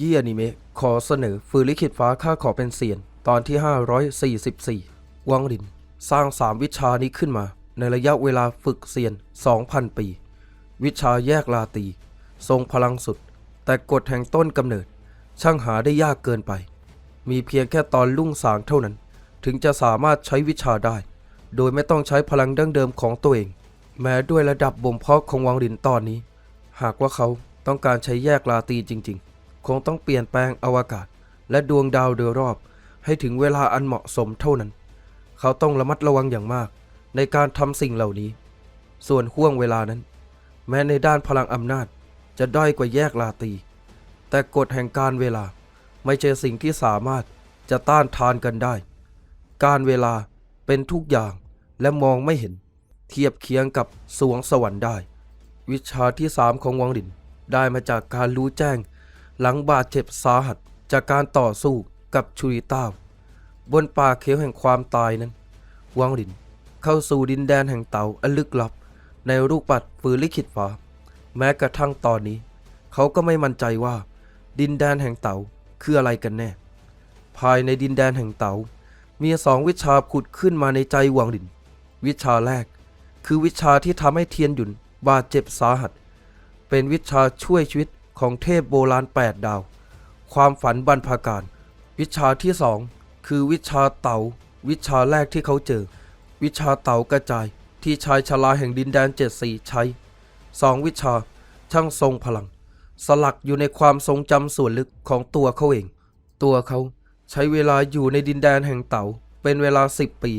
ยี้อนิเมะขอเสนอฟืนลิขิตฟ้าข้าขอเป็นเสียน ตอนที่ 544 วังลิน สร้างสามวิชานี้ขึ้นมา ในระยะเวลาฝึกเซียน 2,000 ปี วิชาแยกลาตี ทรงพลังสุด แต่กฎแห่งต้นกำเนิด ช่างหาได้ยากเกินไป มีเพียงแค่ตอนลุ่งสางเท่านั้น ถึงจะสามารถใช้วิชาได้ โดยไม่ต้องใช้พลังดั้งเดิมของตัวเอง แม้ด้วยระดับบ่มเพาะของวังลินตอนนี้ หากว่าเขาต้องการใช้แยกลาตีจริง ๆ คงต้องเปลี่ยนแปลงอวกาศ และดวงดาวโดยรอบ ให้ถึงเวลาอันเหมาะสมเท่านั้น เขาต้องระมัดระวังอย่างมาก ในการทำสิ่งเหล่านี้ ส่วนห่วงเวลานั้น แม้ในด้านพลังอำนาจจะด้อยกว่าแยกลาตี แต่กฎแห่งการเวลาไม่ใช่สิ่งที่สามารถจะต้านทานกันได้ การเวลาเป็นทุกอย่างและมองไม่เห็น เทียบเคียงกับสวงสวรรค์ได้ วิชาที่สามของวังหลินได้มาจากการรู้แจ้ง หลังบาดเจ็บสาหัสจากการต่อสู้กับชุริต้าบนป่าเขียวแห่งความตายนั้น วังหลินเข้าสู่ดินแดนแห่งเต่าอันลึกลับ ในรูปปัดฝืนลิขิตฟ้า แม้กระทั่งตอนนี้ เขาก็ไม่มั่นใจว่า ดินแดนแห่งเต่าคืออะไรกันแน่ ภายในดินแดนแห่งเต่ามีสองวิชาผุดขึ้นมาในใจวังหลิน วิชาแรก คือวิชาที่ทำให้เทียนหยุนบาดเจ็บสาหัส เป็นวิชาช่วยชีวิต ของเทพโบราณแปดดาว ความฝันบรรพาการ วิชาที่สองคือวิชาเต่า วิชาแรกที่เขาเจอ วิชาเต่ากระจายที่ชายชราแห่งดินแดนเจ็ดสีใช้สองวิชาช่างทรงพลัง สลักอยู่ในความทรงจำส่วนลึกของตัวเขาเอง ตัวเขาใช้เวลาอยู่ในดินแดนแห่งเต่าเป็นเวลาสิบปี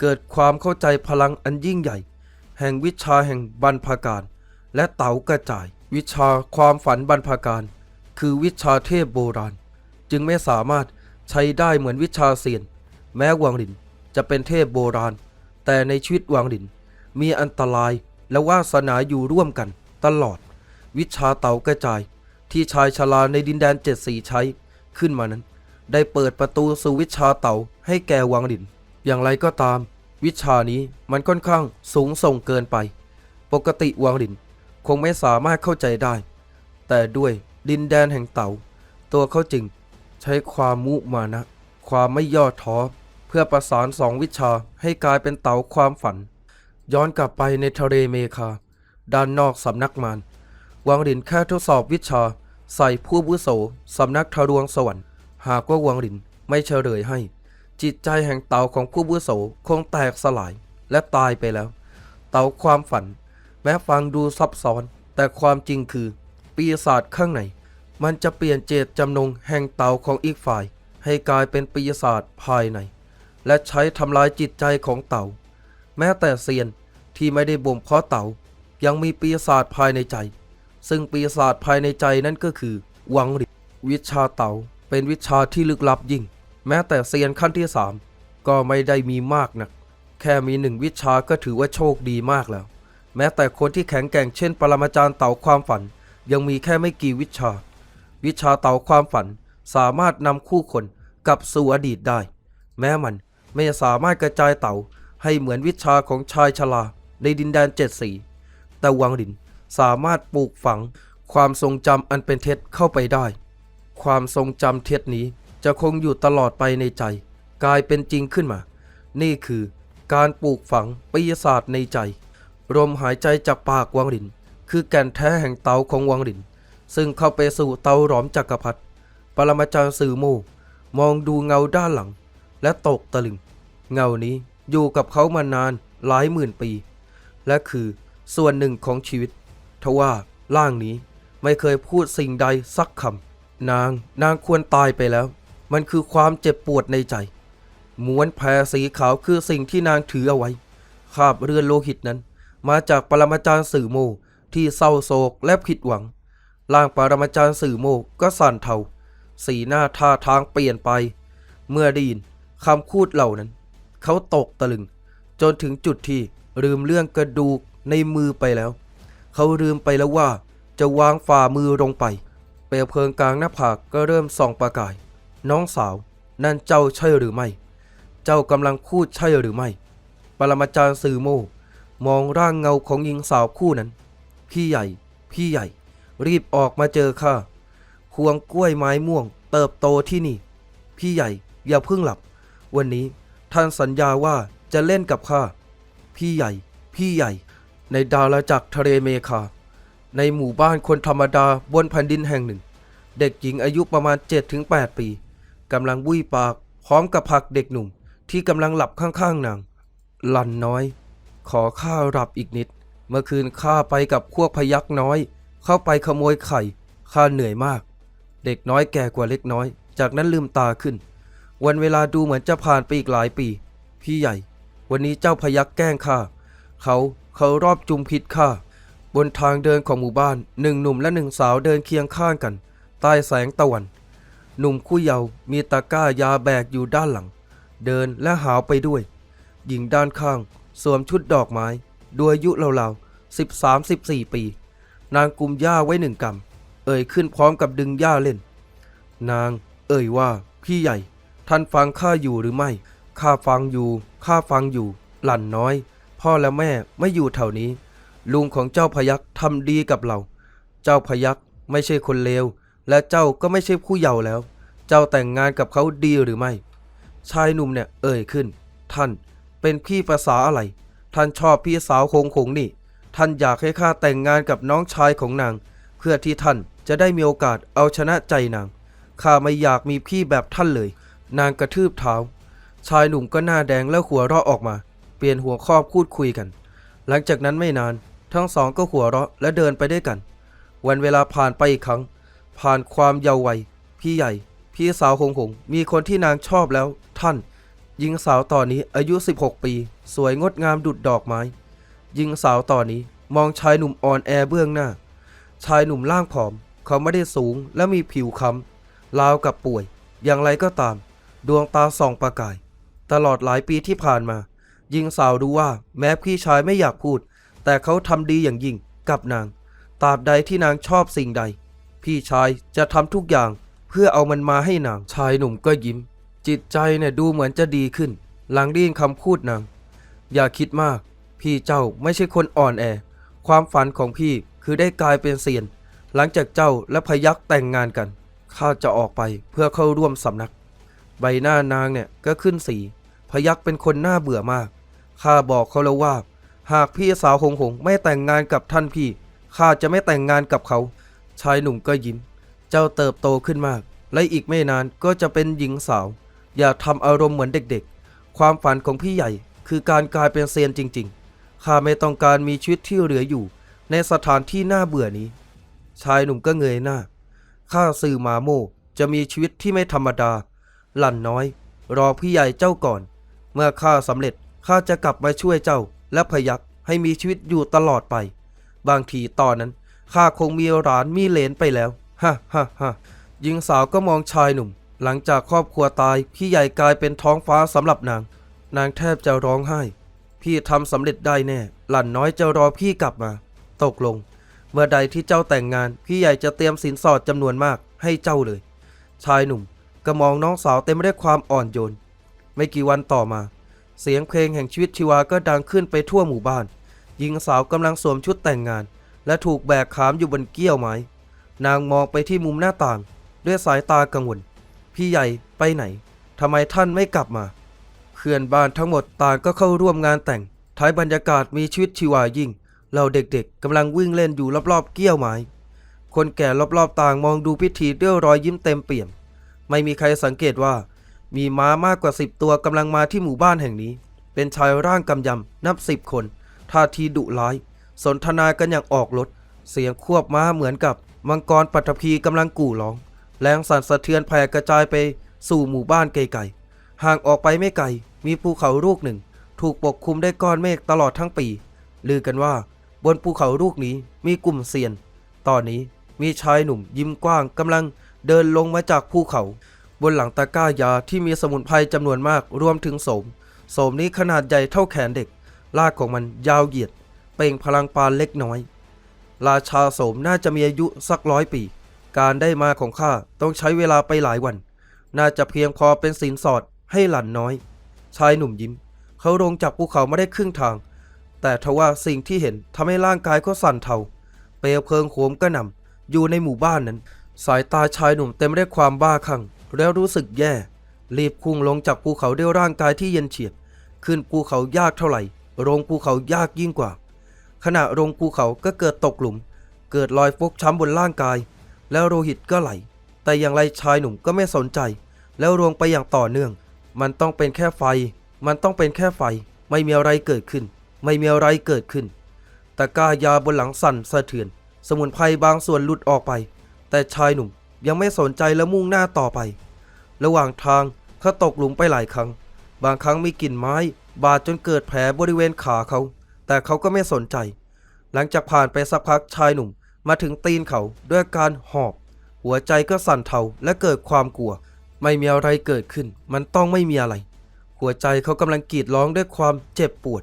เกิดความเข้าใจพลังอันยิ่งใหญ่ แห่งวิชาแห่งบรรพาการ และเต๋ากระจาย วิชาความฝันบรรพาการ คือวิชาเทพโบราณ จึงไม่สามารถใช้ได้เหมือนวิชาเซียน แม้วังหลินจะเป็นเทพโบราณ แต่ในชีวิตวังหลินมีอันตรายและวาสนาอยู่ร่วมกันตลอด วิชาเต๋ากระจาย ที่ชายชราในดินแดนเจ็ดสีใช้ขึ้นมานั้น ได้เปิดประตูสู่วิชาเต๋าให้แก่วังหลิน อย่างไรก็ตาม วิชานี้มันค่อนข้างสูงส่งเกินไป ปกติวังหลิน คงไม่สามารถเข้าใจได้ แต่ด้วยดินแดนแห่งเต๋าตัวเขาจึงใช้ความมุมานะ ความไม่ย่อท้อ เพื่อประสานสองวิชาให้กลายเป็นเต๋าความฝัน ย้อนกลับไปในทะเลเมคา ด้านนอกสำนักมารวังหลินแค่ทดสอบวิชา ใส่ผู้บุโสสำนักทะลวงสวรรค์ หากว่าวังหลินไม่เฉลยให้ จิตใจแห่งเต่าของผู้บุโสคงแตกสลายและตายไปแล้ว เต่าความฝัน แม้ฟังดูซับซ้อน แต่ความจริงคือ ปีศาจข้างใน มันจะเปลี่ยนเจตจำนงแห่งเต่าของอีกฝ่าย ให้กลายเป็นปีศาจภายใน และใช้ทำลายจิตใจของเต่า แม้แต่เซียนที่ไม่ได้บ่มเพาะเต่า ยังมีปีศาจภายในใจ ซึ่งปีศาจภายในใจนั่นก็คือวังหลิวิชาเต่าเป็นวิชาที่ลึกลับยิ่ง แม้แต่เซียนขั้นที่สามก็ไม่ได้มีมากนัก แค่มีหนึ่งวิชาก็ถือว่าโชคดีมากแล้ว แม้แต่คนที่แข็งแกร่งเช่น ปรมาจารย์เต่าความฝัน ยังมีแค่ไม่กี่วิชา วิชาเต่าความฝันสามารถนำคู่คนกลับสู่อดีตได้ แม้มันไม่สามารถกระจายเต่าให้เหมือนวิชาของชายชราในดินแดนเจ็ดสี แต่วังดินสามารถปลูกฝังความทรงจำอันเป็นเท็จเข้าไปได้ ความทรงจำเท็จนี้จะคงอยู่ตลอดไปในใจ กลายเป็นจริงขึ้นมา นี่คือการปลูกฝังปีศาจในใจ ลมหายใจจากปากวังหลิน คือแก่นแท้แห่งเตาของวังหลิน ซึ่งเข้าไปสู่เตาหลอมจักรพรรดิปรมาจารย์สื่อโมมองดูเงาด้านหลัง และตกตะลึง เงานี้อยู่กับเขามานานหลายหมื่นปี และคือส่วนหนึ่งของชีวิต ทว่าร่างนี้ไม่เคยพูดสิ่งใดสักคำนางนางควรตายไปแล้ว มันคือความเจ็บปวดในใจ ม้วนแพรสีขาวคือสิ่งที่นางถือเอาไว้คาบเรือนโลหิตนั้น มาจากปรมาจารย์สื่อโมที่เศร้าโศกและผิดหวัง ร่างปรมาจารย์สื่อโมก็สั่นเทา สีหน้าท่าทางเปลี่ยนไป เมื่อได้ยินคำพูดเหล่านั้น เขาตกตะลึง จนถึงจุดที่ลืมเรื่องกระดูกในมือไปแล้ว เขาลืมไปแล้วว่า จะวางฝ่ามือลงไป เปลวเพลิงกลางหน้าผากก็เริ่มส่องประกาย น้องสาว นั่นเจ้าใช่หรือไม่ เจ้ากำลังพูดใช่หรือไม่ ปรมาจารย์สื่อโม มองร่างเงาของหญิงสาวคู่นั้น พี่ใหญ่ พี่ใหญ่ รีบออกมาเจอข้าควงกล้วยไม้ม่วง เติบโตที่นี่ พี่ใหญ่อย่าเพิ่งหลับ วันนี้ท่านสัญญาว่าจะเล่นกับข้าพี่ใหญ่ พี่ใหญ่ ในดาวจักรทะเลเมคา ในหมู่บ้านคนธรรมดาบนแผ่นดินแห่งหนึ่ง เด็กหญิงอายุประมาณ 7-8 ปีกำลังบุ้ยปากพร้อมกับผักเด็กหนุ่มที่กำลังหลับข้างๆนางลันน้อย ขอข้าหลับอีกนิด เมื่อคืนข้าไปกับพวกพยักน้อย เข้าไปขโมยไข่ข้าเหนื่อยมาก เด็กน้อยแก่กว่าเล็กน้อย จากนั้นลืมตาขึ้น วันเวลาดูเหมือนจะผ่านไปอีกหลายปี พี่ใหญ่ วันนี้เจ้าพยักแกล้งข้าเขาเขารอบจุมพิษข้าบนทางเดินของหมู่บ้านหนึ่งหนุ่มและหนึ่งสาวเดินเคียงข้างกัน ใต้แสงตะวัน หนุ่มคู่เยาว์มีตะกร้ายาแบกอยู่ด้านหลัง เดินและหาวไปด้วย หญิงด้านข้าง สวมชุดดอกไม้ด้วยอายุราวๆสิบสามสิบสี่ปี นางกุมหญ้าไว้หนึ่งกำเอ่ยขึ้นพร้อมกับดึงหญ้าเล่น นางเอ่ยว่าพี่ใหญ่ ท่านฟังข้าอยู่หรือไม่ข้าฟังอยู่ข้าฟังอยู่ หลั่นน้อย พ่อและแม่ไม่อยู่แถวนี้ ลุงของเจ้าพยักทำดีกับเรา เจ้าพยักไม่ใช่คนเลวและเจ้าก็ไม่ใช่ผู้เยาว์แล้ว เจ้าแต่งงานกับเขาดีหรือไม่ ชายหนุ่มเนี่ยเอ่ยขึ้น ท่าน เป็นพี่ภาษาอะไร ท่านชอบพี่สาวคงคงนี่ ท่านอยากให้ข้าแต่งงานกับน้องชายของนาง เพื่อที่ท่านจะได้มีโอกาสเอาชนะใจนาง ข้าไม่อยากมีพี่แบบท่านเลย นางกระทืบเท้า ชายหนุ่มก็หน้าแดงแล้วหัวเราะออกมา เปลี่ยนหัวข้อพูดคุยกัน หลังจากนั้นไม่นาน ทั้งสองก็หัวเราะและเดินไปด้วยกัน วันเวลาผ่านไปอีกครั้ง ผ่านความเยาว์วัย พี่ใหญ่ พี่สาวหงหง มีคนที่นางชอบแล้ว ท่าน หญิงสาวต่อนนี้อายุ 16 ปี สวยงดงามดุดดอกไม้ หญิงสาวต่อนนี้มองชายหนุ่มอ่อนแอเบื้องหน้า ชายหนุ่มร่างผอม เขาไม่ได้สูงและมีผิวค้ำราวกับป่วย อย่างไรก็ตาม ดวงตาส่องประกาย ตลอดหลายปีที่ผ่านมา หญิงสาวรู้ว่าแม้พี่ชายไม่อยากพูด แต่เขาทำดีอย่างยิ่งกับนาง ตราบใดที่นางชอบสิ่งใด พี่ชายจะทำทุกอย่างเพื่อเอามันมาให้นาง ชายหนุ่มก็ยิ้ม จิตใจเนี่ยดูเหมือนจะดีขึ้น หลังได้ยินคำพูดนางอย่าคิดมาก พี่เจ้าไม่ใช่คนอ่อนแอ ความฝันของพี่คือได้กลายเป็นเซียน หลังจากเจ้าและพยักแต่งงานกันข้าจะออกไปเพื่อเข้าร่วมสำนัก ใบหน้านางเนี่ยก็ขึ้นสี พยักเป็นคนหน้าเบื่อมากข้าบอกเขาแล้วว่า หากพี่สาวหงหงไม่แต่งงานกับท่านพี่ข้าจะไม่แต่งงานกับเขา ชายหนุ่มก็ยิ้ม เจ้าเติบโตขึ้นมาก และอีกไม่นานก็จะเป็นหญิงสาว อย่าทำอารมณ์เหมือนเด็กๆ ความฝันของพี่ใหญ่คือการกลายเป็นเซียนจริงๆ ข้าไม่ต้องการมีชีวิตที่เหลืออยู่ ในสถานที่น่าเบื่อนี้ ชายหนุ่มก็เงยหน้า ข้าสื่อมาโมจะมีชีวิตที่ไม่ธรรมดา หลั่นน้อย รอพี่ใหญ่เจ้าก่อน เมื่อข้าสำเร็จข้าจะกลับมาช่วยเจ้า และพยักให้มีชีวิตอยู่ตลอดไป บางทีตอนนั้นข้าคงมีหลานมีเหลนไปแล้วฮ่าฮ่าฮ่าหญิงสาวก็มองชายหนุ่ม หลังจากครอบครัวตายพี่ใหญ่กลายเป็นท้องฟ้าสำหรับนาง นางแทบจะร้องไห้ พี่ทำสำเร็จได้แน่ หลั่นน้อยจะรอพี่กลับมา ตกลง เมื่อใดที่เจ้าแต่งงาน พี่ใหญ่จะเตรียมสินสอดจำนวนมากให้เจ้าเลย ชายหนุ่มก็มองน้องสาวเต็มไปด้วยความอ่อนโยน ไม่กี่วันต่อมา เสียงเพลงแห่งชีวิตชีวาก็ดังขึ้นไปทั่วหมู่บ้าน หญิงสาวกำลังสวมชุดแต่งงาน และถูกแบกขามอยู่บนเกี้ยวไม้ นางมองไปที่มุมหน้าต่าง ด้วยสายตากังวล พี่ใหญ่ไปไหนทำไมท่านไม่กลับมา เพื่อนบ้านทั้งหมดต่างก็เข้าร่วมงานแต่ง ท้ายบรรยากาศมีชีวิตชีวายิ่ง เราเด็กๆกำลังวิ่งเล่นอยู่รอบๆเกี้ยวไม้ คนแก่รอบๆต่างมองดูพิธีด้วยรอยยิ้มเต็มเปี่ยม ไม่มีใครสังเกตว่า มีม้ามากกว่าสิบตัวกำลังมาที่หมู่บ้านแห่งนี้ เป็นชายร่างกำยำนับสิบคน ท่าทีดุร้าย สนทนากันอย่างออกรถเสียงควบม้าเหมือนกับมังกรปัทภีกำลังกู่ร้อง แรงสั่นสะเทือนแผ่กระจายไปสู่หมู่บ้านไกลๆ ห่างออกไปไม่ไกล มีภูเขาลูกหนึ่ง ถูกปกคลุมด้วยก้อนเมฆตลอดทั้งปี ลือกันว่า บนภูเขาลูกนี้มีกลุ่มเซียน ตอนนี้มีชายหนุ่มยิ้มกว้างกำลังเดินลงมาจากภูเขา บนหลังตะกร้ายาที่มีสมุนไพรจำนวนมากรวมถึงโสม โสมนี้ขนาดใหญ่เท่าแขนเด็ก ลากของมันยาวเหยียด เปล่งพลังปานเล็กน้อย ราชาโสมน่าจะมีอายุสักร้อยปี การได้มาของข้าต้องใช้เวลาไปหลายวัน น่าจะเพียงพอเป็นสินสอดให้หลันน้อย ชายหนุ่มยิ้ม เขาลงจากภูเขามาได้ครึ่งทาง แต่ทว่าสิ่งที่เห็นทำให้ร่างกายเขาสั่นเทา เปลวเพลิงโหมกระหน่ำอยู่ในหมู่บ้านนั้น สายตาชายหนุ่มเต็มไปด้วยความบ้าคลั่งแล้วรู้สึกแย่ รีบพุ่งลงจากภูเขาด้วยร่างกายที่เย็นเฉียบ ขึ้นภูเขายากเท่าไหร่ลงภูเขายากยิ่งกว่า ขณะลงภูเขาก็เกิดตกหลุม เกิดรอยฟกช้ำบนร่างกาย แล้วโลหิตก็ไหล แต่อย่างไรชายหนุ่มก็ไม่สนใจ แล้วลงไปอย่างต่อเนื่อง มันต้องเป็นแค่ไฟ มันต้องเป็นแค่ไฟ ไม่มีอะไรเกิดขึ้น ไม่มีอะไรเกิดขึ้นตะกร้ายาบนหลังสั่นสะเทือน สมุนไพรบางส่วนหลุดออกไป แต่ชายหนุ่มยังไม่สนใจและมุ่งหน้าต่อไป ระหว่างทางเขาตกหลุมไปหลายครั้ง บางครั้งมีกลิ่นไม้ บาดจนเกิดแผลบริเวณขาเขา แต่เขาก็ไม่สนใจ หลังจากผ่านไปสักพักชายหนุ่ม มาถึงตีนเขาด้วยการหอบ หัวใจก็สั่นเทาและเกิดความกลัว ไม่มีอะไรเกิดขึ้น มันต้องไม่มีอะไร หัวใจเขากำลังกรีดร้องด้วยความเจ็บปวด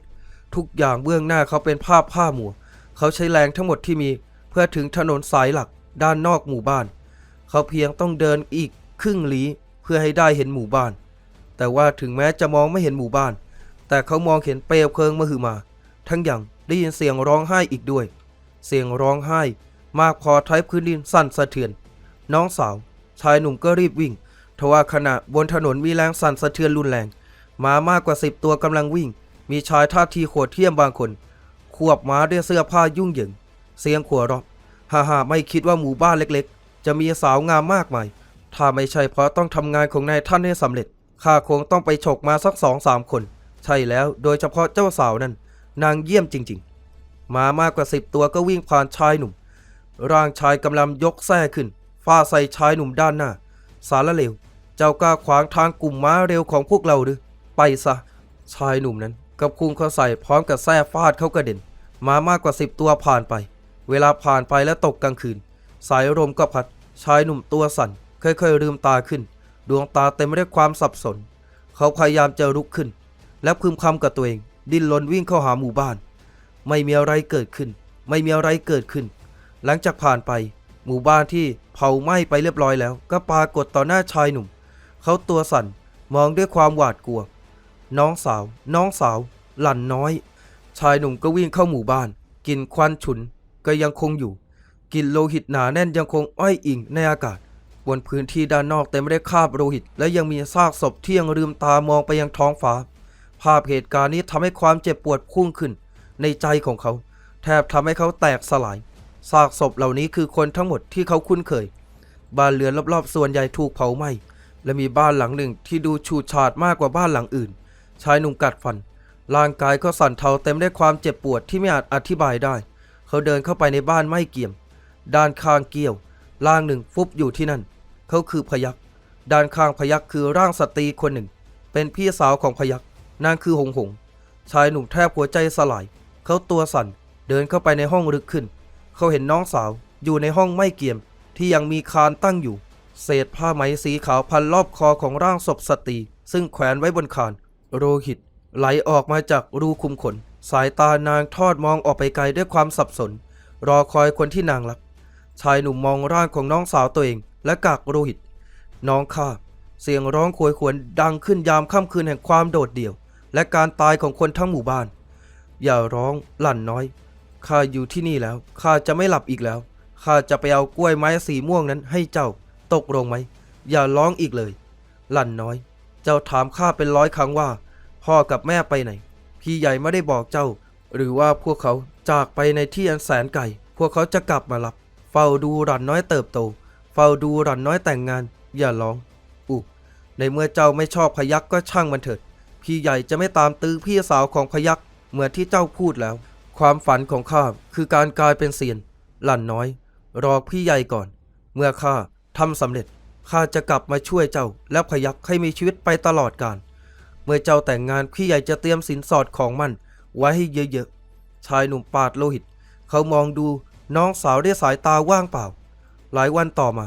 ทุกอย่างเบื้องหน้าเขาเป็นภาพผ้ามัว เขาใช้แรงทั้งหมดที่มีเพื่อถึงถนนสายหลักด้านนอกหมู่บ้าน เขาเพียงต้องเดินอีกครึ่งลี้เพื่อให้ได้เห็นหมู่บ้าน แต่ว่าถึงแม้จะมองไม่เห็นหมู่บ้าน แต่เขามองเห็นเปลวเพลิงมหึมา ทั้งอย่างได้ยินเสียงร้องไห้อีกด้วย เสียงร้องไห้ มากพอท้ายพื้นดินสั่นสะเทือน น้องสาว ชายหนุ่มก็รีบวิ่งทว่าขณะบนถนนมีแรงสั่นสะเทือนรุนแรงม้ามากกว่าสิบตัวกำลังวิ่ง มีชายท่าทีโหดเหี้ยมบางคน ควบม้าด้วยเสื้อผ้ายุ่งเหยิง เสียงขัวเราะฮ่าฮ่าไม่คิดว่าหมู่บ้านเล็กๆ จะมีสาวงามมากมาย ถ้าไม่ใช่เพราะต้องทำงานของนายท่านให้สำเร็จ ข้าคงต้องไปฉกมาสักสองสามคน ใช่แล้วโดยเฉพาะเจ้าสาวนั้น นางเยี่ยมจริง ๆ มามากกว่าสิบตัวก็วิ่งผ่านชายหนุ่ม ร่างชายกำลังยกแส้ขึ้นฟาใส่ชายหนุ่มด้านหน้า สารเลว เจ้ากล้าขวางทางกลุ่มม้าเร็วของพวกเราหรือ ไปซะ ชายหนุ่มนั้นกับคุงเขาใส่พร้อมกับแส้ฟาดเขากระเด็น มามากกว่าสิบตัวผ่านไป เวลาผ่านไปและตกกลางคืน สายลมก็พัด ชายหนุ่มตัวสั่นค่อยๆลืมตาขึ้น ดวงตาเต็มไปด้วยความสับสน เขาพยายามจะลุกขึ้น และพึมพำกับตัวเอง ดิ้นรนวิ่งเข้าหาหมู่บ้าน ไม่มีอะไรเกิดขึ้น ไม่มีอะไรเกิดขึ้น หลังจากผ่านไป หมู่บ้านที่เผาไหม้ไปเรียบร้อยแล้ว ก็ปรากฏต่อหน้าชายหนุ่ม เขาตัวสั่นมองด้วยความหวาดกลัว น้องสาว น้องสาว หลั่นน้อย ชายหนุ่มก็วิ่งเข้าหมู่บ้านกลิ่นควันฉุนก็ยังคงอยู่กลิ่นโลหิตหนาแน่นยังคงอ้อยอิงในอากาศ บนพื้นที่ด้านนอกเต็มไปด้วยคราบโลหิต และยังมีซากศพที่ยังลืมตามองไปยังท้องฟ้า ภาพเหตุการณ์นี้ทำให้ความเจ็บปวดพุ่งขึ้น ในใจของเขา แทบทำให้เขาแตกสลาย ซากศพเหล่านี้คือคนทั้งหมดที่เขาคุ้นเคย บ้านเรือนรอบๆ ส่วนใหญ่ถูกเผาไหม้ และมีบ้านหลังหนึ่งที่ดูฉูดฉาดมากกว่าบ้านหลังอื่น ชายหนุ่มกัดฟัน ร่างกายก็สั่นเทาเต็มด้วยความเจ็บปวดที่ไม่อาจอธิบายได้ เขาเดินเข้าไปในบ้านไม่เกี่ยม ด้านข้างเกี่ยว ร่างหนึ่งฟุบอยู่ที่นั่น เขาคือพยัก ด้านข้างพยักคือร่างสตรีคนหนึ่ง เป็นพี่สาวของพยัก นางคือหงหง ชายหนุ่มแทบหัวใจสลาย เขาตัวสั่น เดินเข้าไปในห้องลึกขึ้น เขาเห็นน้องสาวอยู่ในห้องไม่เกี่ยมที่ยังมีคานตั้งอยู่ เศษผ้าไหมสีขาวพันรอบคอของร่างศพสตรีซึ่งแขวนไว้บนคานโลหิต ไหลออกมาจากรูคุมขน สายตานางทอดมองออกไปไกลด้วยความสับสน รอคอยคนที่นางรัก ชายหนุ่มมองร่างของน้องสาวตัวเองและกากโลหิต น้องข้าเสียงร้องโหยหวนดังขึ้นยามค่ำคืนแห่งความโดดเดี่ยว และการตายของคนทั้งหมู่บ้าน อย่าร้องหลั่นน้อย ข้าอยู่ที่นี่แล้วข้าจะไม่หลับอีกแล้วข้าจะไปเอากล้วยไม้สีม่วงนั้นให้เจ้าตกลงไหม อย่าร้องอีกเลย หลั่นน้อย เจ้าถามข้าเป็นร้อยครั้งว่า พ่อกับแม่ไปไหน พี่ใหญ่ไม่ได้บอกเจ้า หรือว่าพวกเขาจากไปในที่อันแสนไกลพวกเขาจะกลับมารับ เฝ้าดูหลั่นน้อยเติบโต เฝ้าดูหลั่นน้อยแต่งงาน อย่าร้องอุในเมื่อเจ้าไม่ชอบพยักก็ช่างมันเถิด พี่ใหญ่จะไม่ตามตื้อพี่สาวของพยักเหมือนที่เจ้าพูดแล้ว ความฝันของข้าคือการกลายเป็นเซียน หลั่นน้อย รอพี่ใหญ่ก่อน เมื่อข้าทำสำเร็จข้าจะกลับมาช่วยเจ้า และพยักให้มีชีวิตไปตลอดกาลเมื่อเจ้าแต่งงานพี่ใหญ่จะเตรียมสินสอดของมัน ไว้ให้เยอะๆชายหนุ่มปาดโลหิต เขามองดูน้องสาวด้วยสายตาว่างเปล่า หลายวันต่อมา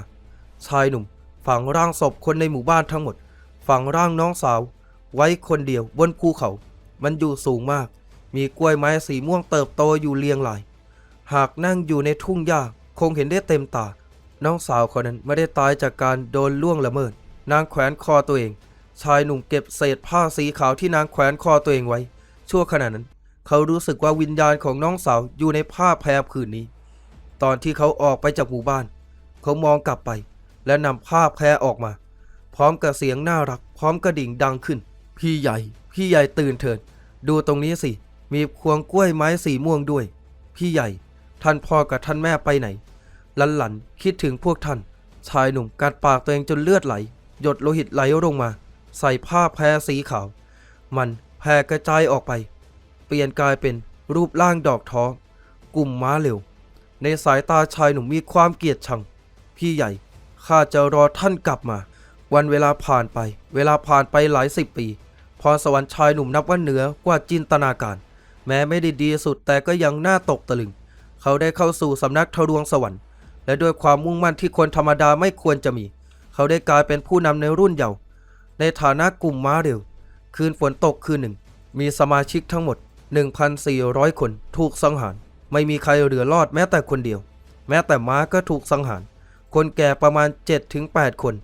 ชายหนุ่มฝังร่างศพคนในหมู่บ้านทั้งหมด ฝังร่างน้องสาว ไว้คนเดียวบนภูเขา มันอยู่สูงมาก มีกล้วยไม้สีม่วงเติบโตอยู่เรียงราย หากนั่งอยู่ในทุ่งหญ้าคงเห็นได้เต็มตา น้องสาวคนนั้นไม่ได้ตายจากการโดนล่วงละเมิด นางแขวนคอตัวเอง ชายหนุ่มเก็บเศษผ้าสีขาวที่นางแขวนคอตัวเองไว้ ชั่วขณะนั้น เขารู้สึกว่าวิญญาณของน้องสาวอยู่ในผ้าแพรผืนนี้ ตอนที่เขาออกไปจากหมู่บ้าน เขามองกลับไป และนำภาแพ้ออกมา พร้อมกับเสียงน่ารัก พร้อมกระดิ่งดังขึ้น พี่ใหญ่ พี่ใหญ่ตื่นเถิด ดูตรงนี้สิ มีพวงกล้วยไม้สีม่วงด้วย พี่ใหญ่ ท่านพ่อกับท่านแม่ไปไหนหลันหลันคิดถึงพวกท่าน ชายหนุ่มกัดปากตัวเองจนเลือดไหล หยดโลหิตไหลลงมา ใส่ผ้าแพรสีขาว มันแผ่กระจายออกไป เปลี่ยนกลายเป็นรูปร่างดอกท้อกลุ่มม้าเร็ว ในสายตาชายหนุ่มมีความเกลียดชัง พี่ใหญ่ข้าจะรอท่านกลับมา วันเวลาผ่านไป เวลาผ่านไปหลายสิบปี พรสวรรค์ชายหนุ่มนับว่าเหนือกว่าจินตนาการ แม้ไม่ได้ดีสุดแต่ก็ยังน่าตกตะลึง เขาได้เข้าสู่สำนักทรวงสวรรค์ และด้วยความมุ่งมั่นที่คนธรรมดาไม่ควรจะมี เขาได้กลายเป็นผู้นำในรุ่นเยาว์ในฐานะกลุ่มม้าเร็ว คืนฝนตกคืนหนึ่ง มีสมาชิกทั้งหมด 1,400 คนถูกสังหาร ไม่มีใครเหลือรอดแม้แต่คนเดียว แม้แต่ม้าก็ถูกสังหาร คนแก่ประมาณ 7-8 คน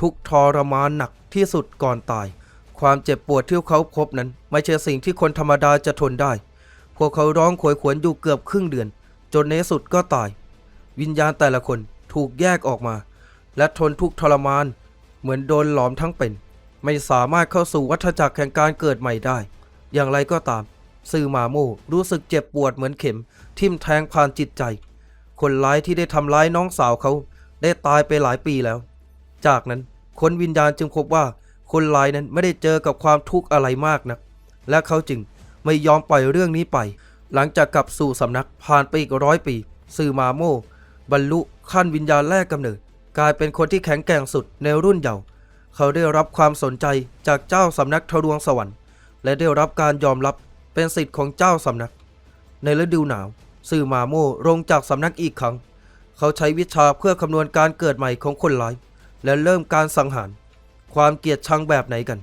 ทุกทรมานหนักที่สุดก่อนตาย ความเจ็บปวดที่เขาพบนั้น ไม่ใช่สิ่งที่คนธรรมดาจะทนได้ พวกเขาร้องโขยขวนอยู่เกือบครึ่งเดือน จนในสุดก็ตาย วิญญาณแต่ละคนถูกแยกออกมา และทนทุกข์ทรมาน เหมือนโดนหลอมทั้งเป็น ไม่สามารถเข้าสู่วัฏจักรแห่งการเกิดใหม่ได้ อย่างไรก็ตาม ซื่อมาโมรู้สึกเจ็บปวดเหมือนเข็ม ทิ่มแทงผ่านจิตใจ คนร้ายที่ได้ทำร้ายน้องสาวเขา ได้ตายไปหลายปีแล้ว จากนั้นคนวิญญาณจึงพบว่า คนร้ายนั้นไม่ได้เจอกับความทุกข์อะไรมากนัก และเขาจึงไม่ยอมปล่อยเรื่องนี้ไป หลังจากกลับสู่สำนักผ่านไปอีกร้อยปี ซื่อมาโมบรรลุขั้นวิญญาณแรกกำเนิด กลายเป็นคนที่แข็งแกร่งสุดในรุ่นเยาว์เขาได้รับความสนใจจากเจ้าสำนักทรวงสวรรค์ และได้รับการยอมรับเป็นสิทธิ์ของเจ้าสำนัก ในฤดูหนาว ซื่อมาโมลงจากสำนักอีกครั้ง เขาใช้วิชาเพื่อคำนวณการเกิดใหม่ของคนร้าย และเริ่มการสังหาร ความเกลียดชังแบบไหนกัน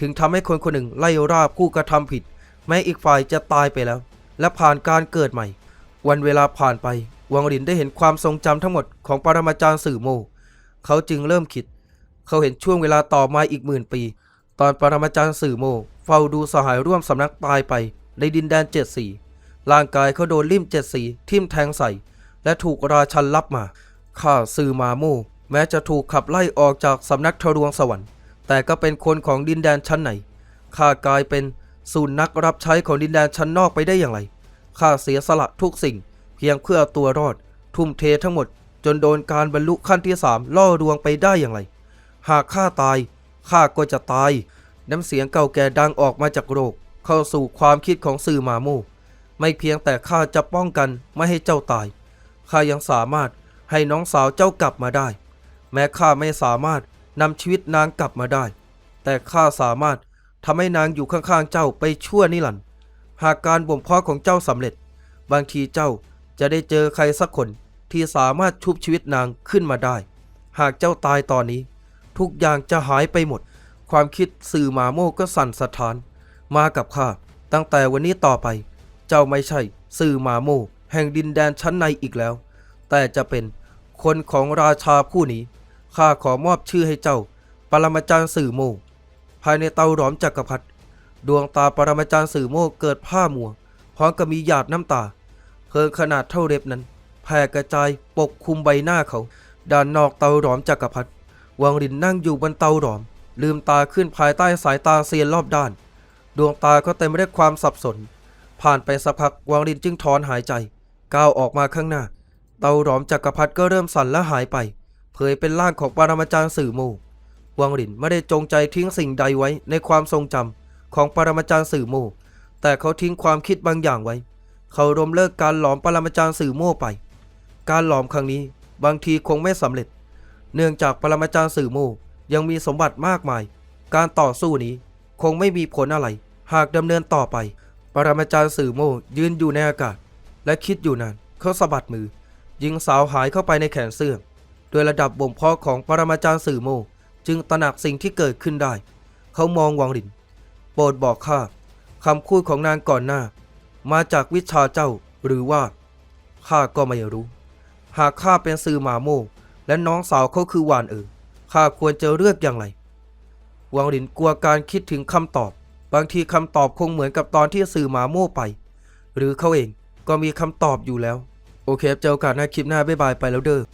ถึงทำให้คนคนหนึ่งไล่ราบผู้กระทำผิด แม้อีกฝ่ายจะตายไปแล้ว และผ่านการเกิดใหม่ วันเวลาผ่านไป วังหลินได้เห็นความทรงจำทั้งหมดของปรมาจารย์สื่อโม เขาจึงเริ่มคิด เขาเห็นช่วงเวลาต่อมาอีกหมื่นปี ตอนปรมาจารย์สื่อโม เฝ้าดูสหายร่วมสำนักตายไป ในดินแดนเจ็ดสีร่างกายเขาโดนลิ่มเจ็ดสีทิ่มแทงใส่ และถูกราชันรับมาข้าสื่อมาโมแม้จะถูกขับไล่ออกจากสำนักทรวงสวรรค์ แต่ก็เป็นคนของดินแดนชั้นไหน ข้ากลายเป็นศูนย์นักรับใช้ของดินแดนชั้นนอกไปได้อย่างไร ข้าเสียสละทุกสิ่ง เพียงเพื่อตัวรอด ทุ่มเททั้งหมด จนโดนการบรรลุขั้นที่สามล่อลวงไปได้อย่างไร หากข้าตายข้าก็จะตาย น้ำเสียงเก่าแก่ดังออกมาจากโรค เข้าสู่ความคิดของสื่อมาโมไม่เพียงแต่ข้าจะป้องกันไม่ให้เจ้าตาย ข้ายังสามารถให้น้องสาวเจ้ากลับมาได้ แม้ข้าไม่สามารถ นำชีวิตนางกลับมาได้ แต่ข้าสามารถทำให้นางอยู่ข้างๆเจ้าไปชั่วนิรันดร์หากการบ่มเพาะของเจ้าสำเร็จ บางทีเจ้าจะได้เจอใครสักคนที่สามารถชุบชีวิตนางขึ้นมาได้ หากเจ้าตายตอนนี้ ทุกอย่างจะหายไปหมด ความคิดสื่อมาโมก็สั่นสะท้าน มากับข้าตั้งแต่วันนี้ต่อไป เจ้าไม่ใช่สื่อมาโมแห่งดินแดนชั้นในอีกแล้ว แต่จะเป็นคนของราชาผู้นี้ ข้าขอมอบชื่อให้เจ้า ปรมาจารย์สื่อโมภายในเตาหลอมจักรพรรดิดวงตาปรมาจารย์สื่อโมเกิดผ้ามัวพร้อมกับมีหยาดน้ำตา เพลิงขนาดเท่าเล็บนั้น แผ่กระจายปกคลุมใบหน้าเขา ด้านนอกเตาหลอมจักรพรรดิวังรินนั่งอยู่บนเตาหลอม ลืมตาขึ้นภายใต้สายตาเซียนรอบด้าน ดวงตาก็เต็มไปด้วยความสับสน ผ่านไปสักพักวังรินจึงถอนหายใจ ก้าวออกมาข้างหน้า เตาหลอมจักรพรรดิก็เริ่มสั่นและหายไป เผยเป็นร่างของปรมาจารย์สื่อโมวังรินไม่ได้จงใจทิ้งสิ่งใดไว้ในความทรงจำของปรมาจารย์สื่อโมแต่เขาทิ้งความคิดบางอย่างไว้ เขารวมเลิกการหลอมปรมาจารย์สื่อโมไป การหลอมครั้งนี้บางทีคงไม่สำเร็จ เนื่องจากปรมาจารย์สื่อโมยังมีสมบัติมากมาย การต่อสู้นี้คงไม่มีผลอะไร หากดำเนินต่อไป ปรมาจารย์สื่อโมยืนอยู่ในอากาศ และคิดอยู่นานเขาสะบัดมือยิงสาวหายเข้าไปในแขนเสื้อ ดยระดับบ่มเพาะของปรมาจารย์สื่อโม จึงตระหนักสิ่งที่เกิดขึ้นได้ เขามองวังหลิน โปรดบอกข้าคำพูดของนางก่อนหน้า มาจากวิชาเจ้าหรือว่าข้าก็ไม่รู้ หากข้าเป็นซือหมาโม และน้องสาวเขาคือหวานเอ๋อข้าควรจะเลือกอย่างไรวังหลินกลัวการคิดถึงคำตอบ บางทีคำตอบคงเหมือนกับตอนที่สื่อหมาโม่ไป หรือเขาเองก็มีคำตอบอยู่แล้ว โอเคเจอกันในคลิปหน้าบ๊ายบายไปแล้วเด้อ